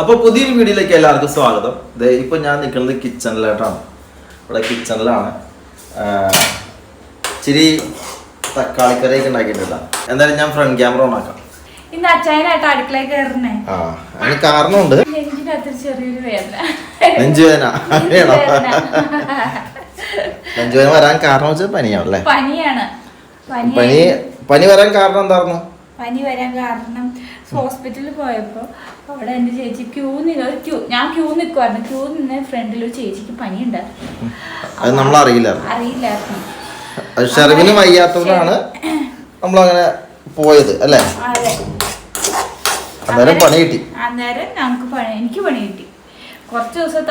അപ്പൊ പുതിയൊരു വീഡിയോയിലേക്ക് എല്ലാവർക്കും സ്വാഗതം. ദേ ഇപ്പൊ ഞാൻ നിൽക്കുന്നത് കിച്ചണിലായിട്ടാണ് ഇവിടെ കിച്ചണിലാണ് ഇച്ചിരി തക്കാളിക്കറിയൊക്കെ ഉണ്ടാക്കിയിട്ടില്ല. എന്തായാലും ഞാൻ ഫ്രണ്ട് ക്യാമറ ഓൺ ആക്കാം. ഇന്ന് അച്ചായനായിട്ട് അടുക്കളയിൽ കയറണേ ആ അതിന് കാരണമുണ്ട്. ചെറിയൊരു വേദന. നെഞ്ചുവേദന. അങ്ങനെയാണോ വേദന. നെഞ്ചുവേദന വരാൻ കാരണം വെച്ചാൽ പനിയാണല്ലേ? പനിയാണ്. പനി പനി പനി വരാൻ കാരണം എന്തായിരുന്നു പനി വരാൻ കാരണം ഹോസ്പിറ്റലിൽ പോയപ്പോൾ അവിടെ എന്റെ ചേച്ചി ക്യൂ നിന്ന്. ക്യൂ ഞാൻ ക്യൂ നിൽക്കുമായിരുന്നു ക്യൂ നിന്ന് ഫ്രണ്ടിൽ ഒരു ചേച്ചിക്ക് പനി ഉണ്ടായിരുന്നു. അത് നമ്മൾ അറിയില്ല അറിയില്ലായിരുന്നു. ഷെറിവിന് വയ്യാത്തതുകൊണ്ടാണ് നമ്മളങ്ങനെ പോയത് അല്ലേ? അന്നേരം പണി കിട്ടി. അന്നേരം ഞങ്ങൾക്ക് പണി എനിക്ക് പണി കിട്ടി. കുറച്ച് ദിവസം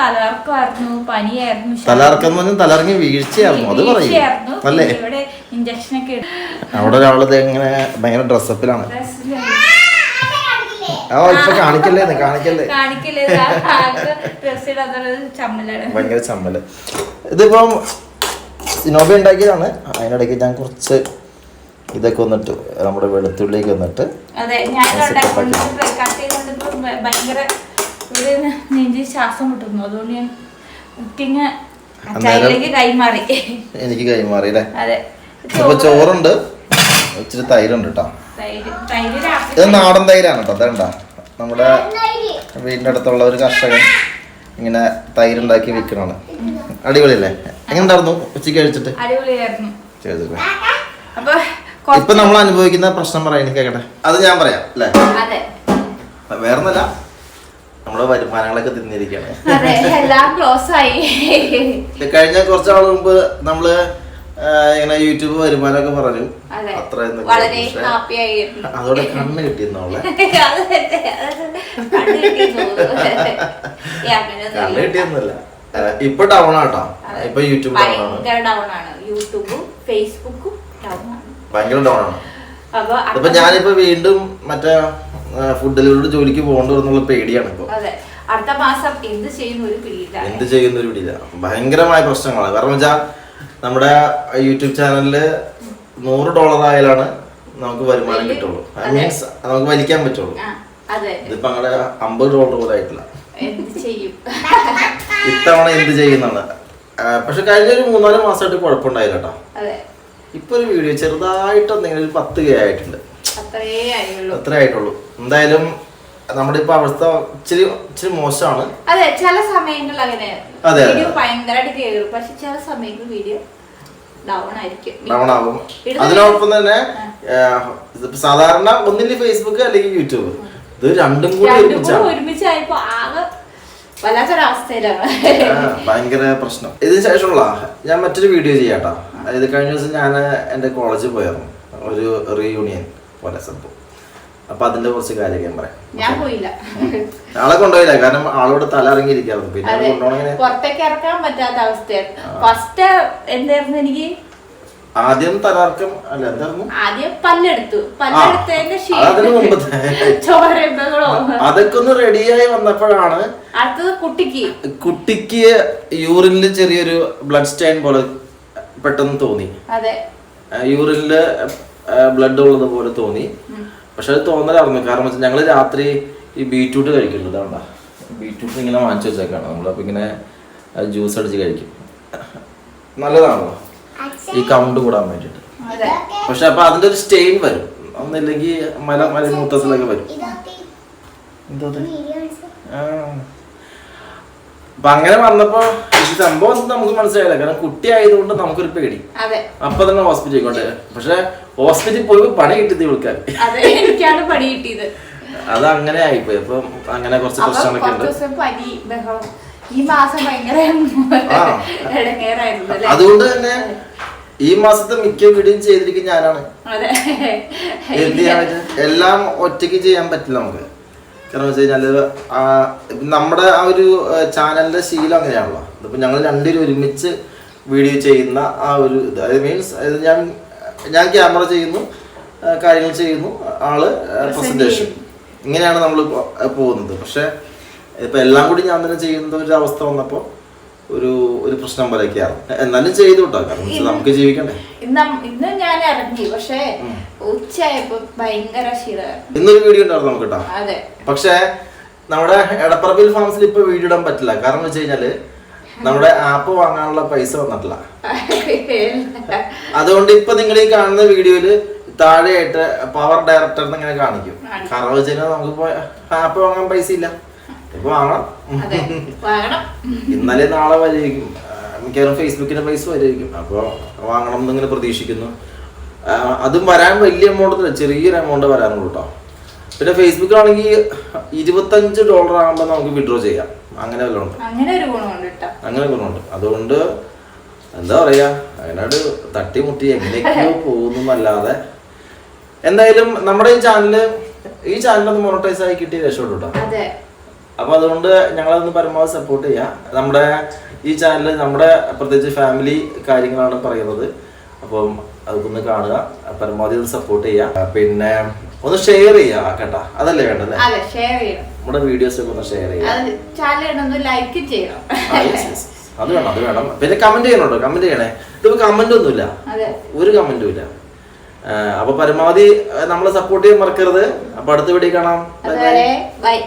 പനിയായിരുന്നു എന്ന് പറഞ്ഞാൽ വീഴ്ചയായിരുന്നു അത് പറയും. വീഴ്ചയായിരുന്നു. അല്ലേ? പിന്നെ ഇവിടെ ഇഞ്ചക്ഷൻ ഒക്കെ എടുത്ത് അവിടെ ഒരാളത് എങ്ങനെ ഭയങ്കര ഡ്രസ്സപ്പിലാണ് ആ ഇപ്പൊ കാണിക്കല്ലേ കാണിക്കല്ലേ? കാണിക്കല്ലേ? ഡ്രസ് ഇടാത്തൊരു ചമ്മലാണ്. ഭയങ്കര ചമ്മൽ. ഇതിപ്പം സിനോബി ഉണ്ടാക്കിയതാണ്. അതിനിടയ്ക്ക് ഞാൻ കുറച്ച് ഇതൊക്കെ വന്നിട്ട്. നമ്മുടെ വെളുത്തുള്ളിയൊക്കെ വന്നിട്ട് അതെ ഞാൻ Set up ആക്കി. കട്ട് ചെയ്തുകൊണ്ട് ഭയങ്കര ഇവിടെ നെഞ്ചി ശ്വാസം മുട്ടുന്നു. അതുകൊണ്ട് ഞാൻ കുക്കിങ് കൈമാറി. എനിക്ക് കൈമാറി അല്ലേ? അതെ. ചോറുണ്ട്. ഇച്ചിരി തൈരുണ്ട് കേട്ടോ തൈര് തൈര് ഇത് നാടൻ തൈരാണ് കേട്ടോ അതണ്ട നമ്മുടെ വീടിന്റെ അടുത്തുള്ള ഒരു കർഷകൻ ഇങ്ങനെ തൈരുണ്ടാക്കി വിൽക്കണാണ്. അടിപൊളിയല്ലേ? എങ്ങനെ ഉണ്ടായിരുന്നു ഉച്ചയ്ക്ക് കഴിച്ചിട്ട്? അപ്പൊ ഇപ്പൊ നമ്മൾ അനുഭവിക്കുന്ന പ്രശ്നം പറയാൻ എനിക്ക് കേക്കട്ടെ. അത് ഞാൻ പറയാം അല്ലേ? അതെ. വേറൊന്നല്ല നമ്മുടെ വരുമാനങ്ങളൊക്കെ തിന്നിരിക്കണം അതെ എല്ലാം ക്ലോസ് ആയി. കഴിഞ്ഞ കുറച്ച് നാൾ മുമ്പ് നമ്മൾ ഇങ്ങനെ യൂട്യൂബ് വരുമാനമൊക്കെ പറഞ്ഞു. അതെ അത്ര വളരെ പക്ഷേ ഹാപ്പി ആയിരുന്നു. അതോടെ കണ്ണ് കിട്ടിയെന്നോളെ കണ്ണ് കിട്ടിയെന്നല്ല ഇപ്പൊ ഡൗൺ ആട്ടോ ഇപ്പൊ യൂട്യൂബ് ഡൗൺ ആണ്. യൂട്യൂബും ഫേസ്ബുക്കും ഡൗൺ ആണ്. ഭയങ്കര ഡൗൺ ആണ്. അപ്പൊ ഞാനിപ്പോ വീണ്ടും മറ്റേ ഫുഡ് ഡെലിവറി ജോലിക്ക് പോകേണ്ടി വരുന്നുള്ള പേടിയാണ് ഇപ്പൊ. അടുത്ത മാസം എന്ത് ചെയ്യുന്ന ഒരു പിടിയില്ല. എന്ത് ചെയ്യുന്ന ഒരു പിടിയില്ല. ഭയങ്കരമായ പ്രശ്നങ്ങളാണ്. കാരണം വെച്ചാൽ നമ്മുടെ യൂട്യൂബ് ചാനലിൽ നൂറ് ഡോളർ ആയാലാണ് നമുക്ക് വരുമാനം കിട്ടുള്ളൂ. മീൻസ് നമുക്ക് വലിക്കാൻ പറ്റുള്ളൂ. ഇതിപ്പോ അങ്ങനെ അമ്പത് ഡോളർ പോലും ആയിട്ടില്ല. ഇത്തവണ എന്ത് ചെയ്യുന്നതാണ്. പക്ഷെ കഴിഞ്ഞ ഒരു മൂന്നാൽ മാസമായിട്ട് കുഴപ്പമുണ്ടായില്ല കേട്ടോ. ഇപ്പൊ ഒരു വീഡിയോ ചെറുതായിട്ട് എന്തെങ്കിലും ഒരു പത്ത് കെ ആയിട്ടുണ്ട്. അത്രേ ആയിട്ടുള്ളൂ. എന്തായാലും നമ്മുടെ ഇപ്പൊ അവസ്ഥ ഇച്ചിരി ഇച്ചിരി മോശമാണ്. അതെ ചില സമയങ്ങളിൽ അങ്ങനെ. വീഡിയോ ഭയങ്കരമായിട്ട് കയറും പക്ഷെ ചില സമയങ്ങളിൽ വീഡിയോ ഡൗൺ ആയിരിക്കും. ഡൗൺ ആവും. അതിനോടൊപ്പം തന്നെ സാധാരണ ഒന്നില്ലെങ്കിൽ ഫേസ്ബുക്ക് അല്ലെങ്കിൽ യൂട്യൂബ് ഇത് രണ്ടും കൂടി ഒരുമിച്ചായപ്പോ ആകെ ഭയങ്കര പ്രശ്നം. ഇതിന് ശേഷമുള്ള ഞാൻ മറ്റൊരു വീഡിയോ ചെയ്യാട്ടോ. അതായത് കഴിഞ്ഞ ദിവസം ഞാൻ എന്റെ കോളേജിൽ പോയായിരുന്നു ഒരു റീയൂണിയൻ പോലെ സംഭവം. അപ്പൊ അതിന്റെ കുറച്ച് ഞാൻ പറയാം. ഞാൻ പോയില്ല. ആളെ കൊണ്ടുപോയില്ല കാരണം ആളോട് തല ഇറങ്ങിയിരിക്കായിരുന്നു പിന്നെ പുറത്തേക്ക് ഇറക്കാൻ പറ്റാത്ത അവസ്ഥയാണ്. ഫസ്റ്റ് എന്തായിരുന്നു എനിക്ക്? ആദ്യം തലാർക്കം അല്ല എന്തായിരുന്നു? ആദ്യം പല്ലെടുത്തു. പല്ലെടുത്തതിന്റെ അതൊക്കെ ഒന്ന് റെഡിയായി വന്നപ്പോഴാണ് അടുത്തത് കുട്ടിക്ക്. കുട്ടിക്ക് യൂറിനിൽ ചെറിയൊരു ബ്ലഡ് സ്റ്റൈൻ പോലെ പെട്ടെന്ന് തോന്നി. അതെ. യൂറിനിൽ ബ്ലഡ് ഉള്ളത് പോലെ തോന്നി. പക്ഷെ അത് തോന്നലായിരുന്നു. കാരണം വെച്ചാൽ ഞങ്ങൾ രാത്രി ഈ ബീറ്റ്റൂട്ട് കഴിക്കുന്നുണ്ട് അതാണ്ടാ ബീറ്റ്റൂട്ട് ഇങ്ങനെ വാങ്ങിച്ചു വെച്ചേക്കാണ്. നമ്മളപ്പോൾ ഇങ്ങനെ ജ്യൂസ് അടിച്ച് കഴിക്കും. നല്ലതാണല്ലോ. ഈ കൗണ്ട് കൂടാൻ വേണ്ടിയിട്ട് പക്ഷെ അപ്പൊ അതിന്റെ ഒരു സ്റ്റെയിൻ വരും. ഒന്നില്ലെങ്കിൽ മല മല മൂത്രത്തിലൊക്കെ വരും എന്തോ. അപ്പൊ അങ്ങനെ വന്നപ്പോ ഈ സംഭവം നമുക്ക് മനസ്സിലായില്ല. കാരണം കുട്ടി ആയതുകൊണ്ട് നമുക്കൊരു പേടി. അപ്പൊ തന്നെ ഹോസ്പിറ്റലിൽ കൊണ്ട് പക്ഷെ ഹോസ്പിറ്റലിൽ പോയി പണി കിട്ടി വിളിക്കാൻ അതെ എനിക്കാണ് പണി കിട്ടിയത്. അത് അങ്ങനെ ആയിപ്പോയി. അപ്പൊ അങ്ങനെ കുറച്ച് പ്രശ്നങ്ങളൊക്കെ ഉണ്ട്. അതുകൊണ്ട് തന്നെ ഈ മാസത്തെ മിക്ക വീടും ചെയ്തിരിക്കും ഞാനാണ്. എന്ത് ചെയ്യാൻ പറ്റും? എല്ലാം ഒറ്റയ്ക്ക് ചെയ്യാൻ പറ്റില്ല നമുക്ക്. കാരണം വെച്ച് കഴിഞ്ഞാൽ നമ്മുടെ ആ ഒരു ചാനലിന്റെ ശീലം അങ്ങനെയാണല്ലോ. അതിപ്പോൾ ഞങ്ങൾ രണ്ടുപേരും ഒരുമിച്ച് വീഡിയോ ചെയ്യുന്ന ആ ഒരു ഇത്. അത് മീൻസ് ഞാൻ ഞാൻ ക്യാമറ ചെയ്യുന്നു കാര്യങ്ങൾ ചെയ്യുന്നു ആൾ പ്രസന്റേഷൻ. ഇങ്ങനെയാണ് നമ്മൾ പോകുന്നത്. പക്ഷേ ഇപ്പൊ എല്ലാം കൂടി ഞാൻ തന്നെ ചെയ്യുന്ന ഒരു അവസ്ഥ വന്നപ്പോ ഒരു ഒരു പ്രശ്നം പോലെയൊക്കെയാണ്. എന്നാലും ചെയ്തു കേട്ടോ കാരണം നമുക്ക് ജീവിക്കണ്ടേ? ഇന്ന് ഞാൻ ഇറങ്ങി പക്ഷേ ഉച്ചയായപ്പോ ഭയങ്കര ഇന്നൊരു വീഡിയോ ഉണ്ടായിരുന്നു നമുക്ക് കേട്ടോ പക്ഷേ നമ്മുടെ എടപ്പറമ്പിൽ ഫാംസിൽ ഇപ്പൊ വീഡിയോ ഇടാൻ പറ്റില്ല. കാരണം വെച്ച് കഴിഞ്ഞാൽ നമ്മുടെ ആപ്പ് വാങ്ങാനുള്ള പൈസ വന്നിട്ടില്ല. അതുകൊണ്ട് ഇപ്പൊ നിങ്ങൾ ഈ കാണുന്ന വീഡിയോയിൽ താഴെയായിട്ട് പവർ ഡയറക്ടർ ഇങ്ങനെ കാണിക്കും. കാരണം വെച്ച് കഴിഞ്ഞാൽ നമുക്കിപ്പോ ആപ്പ് വാങ്ങാൻ പൈസ ഇല്ല. ഇപ്പൊ വാങ്ങണം. അതെ ഇന്നലെ നാളെ വരെയായിരിക്കും. മിക്കവാറും ഫേസ്ബുക്കിന്റെ പൈസ വരെയായിരിക്കും. അപ്പോൾ വാങ്ങണം എന്നിങ്ങനെ പ്രതീക്ഷിക്കുന്നു. അതും വരാൻ വലിയ എമൗണ്ട് ചെറിയൊരു എമൗണ്ട് വരാനുള്ളൂ കേട്ടോ പിന്നെ ഫേസ്ബുക്കിലാണെങ്കിൽ ഇരുപത്തഞ്ച് ഡോളർ ആകുമ്പോൾ നമുക്ക് വിഡ്രോ ചെയ്യാം. അങ്ങനെ വല്ലതും ഉണ്ട്? അങ്ങനെ ഒരു ഗുണമുണ്ട് കേട്ടോ അങ്ങനെ ഗുണമുണ്ട്. അതുകൊണ്ട് എന്താ പറയാ? അതിനോട് തട്ടിമുട്ടി എങ്ങനെയൊക്കെയോ പോകുന്നല്ലാതെ എന്തായാലും നമ്മുടെ ഈ ചാനൽ ഈ ചാനലൊന്ന് മോണിറ്റൈസ് ആയി കിട്ടിയ രക്ഷപ്പെട്ടു കേട്ടോ അതെ അപ്പൊ അതുകൊണ്ട് ഞങ്ങളതൊന്ന് പരമാവധി സപ്പോർട്ട് ചെയ്യാം. നമ്മുടെ ഈ ചാനലിൽ നമ്മുടെ പ്രത്യേകിച്ച് ഫാമിലി കാര്യങ്ങളാണ് പറയുന്നത്. അപ്പം അതൊന്ന് കാണുക പരമാവധി ഒന്ന് സപ്പോർട്ട് ചെയ്യുക പിന്നെ ഒന്ന് ഷെയർ ചെയ്യുക കേട്ടാ. അതല്ലേ വേണ്ടത്? നമ്മുടെ വീഡിയോസ് ഒക്കെ ഒന്ന് ഷെയർ ചെയ്യുക അത് വേണം അത് വേണം. പിന്നെ കമന്റ് ചെയ്യണോട്ടോ കമന്റ് ചെയ്യണേ. ഇതിപ്പോ കമന്റ് ഒന്നുമില്ല. ഒരു കമന്റും ഇല്ല. അപ്പൊ പരമാവധി നമ്മളെ സപ്പോർട്ട് ചെയ്യാൻ മറക്കരുത്. അപ്പൊ അടുത്ത വീഡിയോ കാണാം. ബൈ